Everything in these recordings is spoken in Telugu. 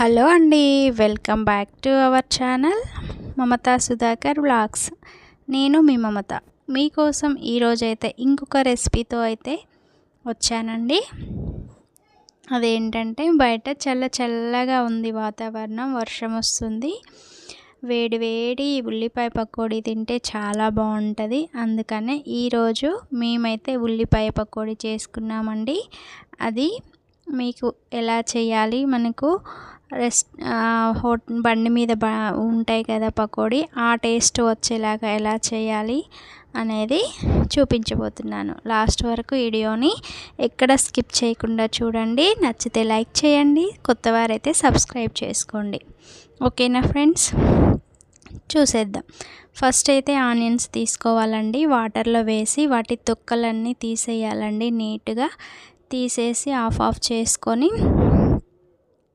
హలో అండి welcome back to our channel Mamata Sudhakar vlogs నేను మీ మమత. మీకోసం ఈరోజైతే ఇంకొక రెసిపీతో అయితే వచ్చానండి. అదేంటంటే బయట చల్ల చల్లగా ఉంది వాతావరణం వర్షం వస్తుంది. వేడి వేడి ఉల్లిపాయ పకోడీ తింటే చాలా బాగుంటుంది. అందుకనే ఈరోజు మేమైతే ఉల్లిపాయ పకోడీ చేసుకున్నామండి. అది మీకు ఎలా చేయాలి? మనకు రెస్ట్ హోట్ బండి మీద బ ఉంటాయి కదా పకోడీ ఆ టేస్ట్ వచ్చేలాగా ఎలా చేయాలి అనేది చూపించబోతున్నాను. లాస్ట్ వరకు వీడియోని ఎక్కడ స్కిప్ చేయకుండా చూడండి. నచ్చితే లైక్ చేయండి. కొత్త వారైతే సబ్స్క్రైబ్ చేసుకోండి. ఓకేనా ఫ్రెండ్స్? చూసేద్దాం. ఫస్ట్ అయితే ఆనియన్స్ తీసుకోవాలండి. వాటర్లో వేసి వాటి తొక్కలన్నీ తీసేయాలండి. నీట్గా తీసేసి ఆఫ్ ఆఫ్ చేసుకొని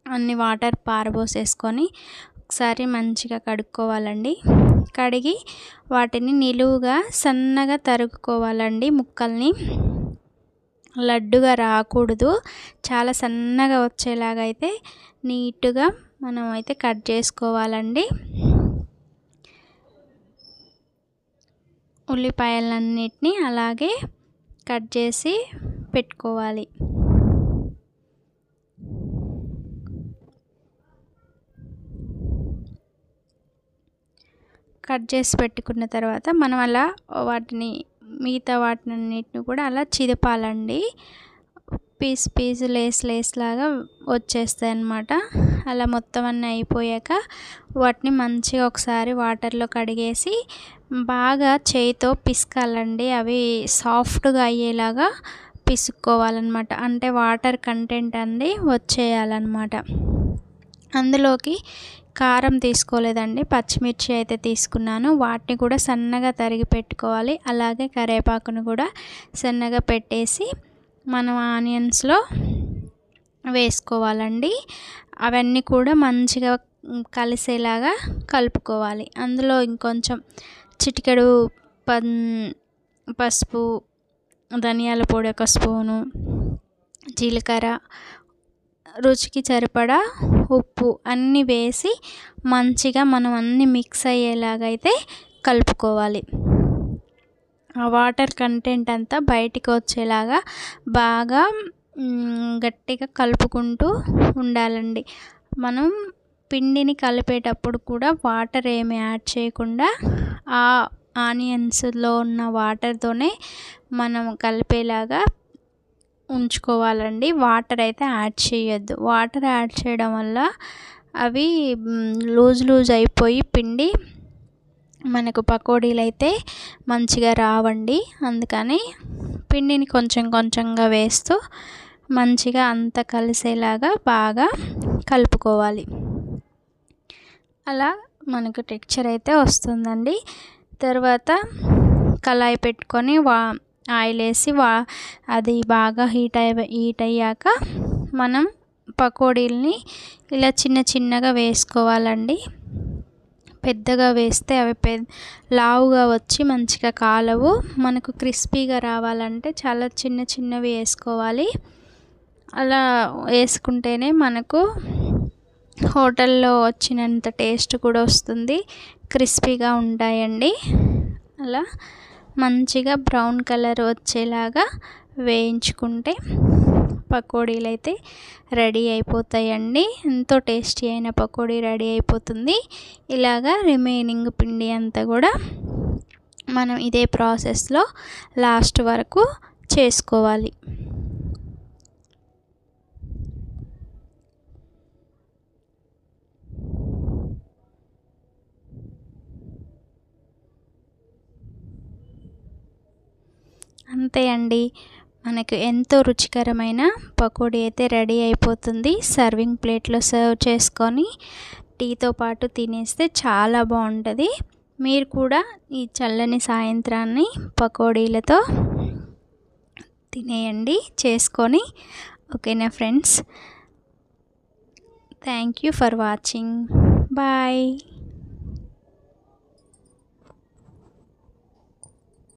అన్ని వాటర్ పారబోసేసుకొని ఒకసారి మంచిగా కడుక్కోవాలండి. కడిగి వాటిని నిలువుగా సన్నగా తరుగుకోవాలండి ముక్కల్ని లడ్డుగా రాకూడదు. చాలా సన్నగా వచ్చేలాగా అయితే నీట్గా మనం అయితే కట్ చేసుకోవాలండి. ఉల్లిపాయలన్నిటిని అలాగే కట్ చేసి పెట్టుకోవాలి. కట్ చేసి పెట్టుకున్న తర్వాత మనం అలా వాటిని మిగతా వాటినన్నిటిని కూడా అలా చిదపాలండి పీస్ పీస్ లేస్ లేస్ లాగా వచ్చేస్తాయి అన్నమాట. అలా మొత్తం అన్నీ అయిపోయాక వాటిని మంచిగా ఒకసారి వాటర్లో కడిగేసి బాగా చేయితో పిసకాలండి. అవి సాఫ్ట్గా అయ్యేలాగా పిసుక్కోవాలన్నమాట. అంటే వాటర్ కంటెంట్ అండి వచ్చేయాలన్నమాట. అందులోకి కారం తీసుకోలేదండి. పచ్చిమిర్చి అయితే తీసుకున్నాను. వాటిని కూడా సన్నగా తరిగి పెట్టుకోవాలి. అలాగే కరివేపాకును కూడా సన్నగా పెట్టేసి మనం ఆనియన్స్లో వేసుకోవాలండి. అవన్నీ కూడా మంచిగా కలిసేలాగా కలుపుకోవాలి. అందులో ఇంకొంచెం చిటికెడు పన్ పసుపు ధనియాల పొడి ఒక స్పూను జీలకర్ర రుచికి సరిపడా ఉప్పు అన్నీ వేసి మంచిగా మనం అన్నీ మిక్స్ అయ్యేలాగైతే కలుపుకోవాలి. ఆ వాటర్ కంటెంట్ అంతా బయటికి వచ్చేలాగా బాగా గట్టిగా కలుపుకుంటూ ఉండాలండి. మనం పిండిని కలిపేటప్పుడు కూడా వాటర్ ఏమి యాడ్ చేయకుండా ఆ ఆనియన్స్లో ఉన్న వాటర్తోనే మనం కలిపేలాగా ఉంచుకోవాలండి. వాటర్ అయితే యాడ్ చేయొద్దు. వాటర్ యాడ్ చేయడం వల్ల అవి లూజ్ లూజ్ అయిపోయి పిండి మనకు పకోడీలు అయితే మంచిగా రావండి. అందుకని పిండిని కొంచెం కొంచెంగా వేస్తూ మంచిగా అంత కలిసేలాగా బాగా కలుపుకోవాలి. అలా మనకు టెక్చర్ అయితే వస్తుందండి. తర్వాత కళాయి పెట్టుకొని వా ఆయిల్ వేసి వా అది బాగా హీట్ అయ్యి హీట్ అయ్యాక మనం పకోడీల్ని ఇలా చిన్న చిన్నగా వేసుకోవాలండి. పెద్దగా వేస్తే అవి పె లావుగా వచ్చి మంచిగా కాలవు. మనకు క్రిస్పీగా రావాలంటే చాలా చిన్న చిన్నవి వేసుకోవాలి. అలా వేసుకుంటేనే మనకు హోటల్లో వచ్చినంత టేస్ట్ కూడా వస్తుంది. క్రిస్పీగా ఉంటాయండి. అలా మంచిగా బ్రౌన్ కలర్ వచ్చేలాగా వేయించుకుంటే పకోడీలు అయితే రెడీ అయిపోతాయండి. ఎంతో టేస్టీ అయిన పకోడీ రెడీ అయిపోతుంది. ఇలాగా రిమైనింగ్ పిండి అంతా కూడా మనం ఇదే ప్రాసెస్లో లాస్ట్ వరకు చేసుకోవాలి. అంతే అండి. మనకు ఎంతో రుచికరమైన పకోడీ అయితే రెడీ అయిపోతుంది. సర్వింగ్ ప్లేట్లో సర్వ్ చేసుకొని టీతో పాటు తినేస్తే చాలా బాగుంటుంది. మీరు కూడా ఈ చల్లని సాయంత్రాన్ని పకోడీలతో తినేయండి చేసుకొని. ఓకేనా friends? Thank you for watching. Bye.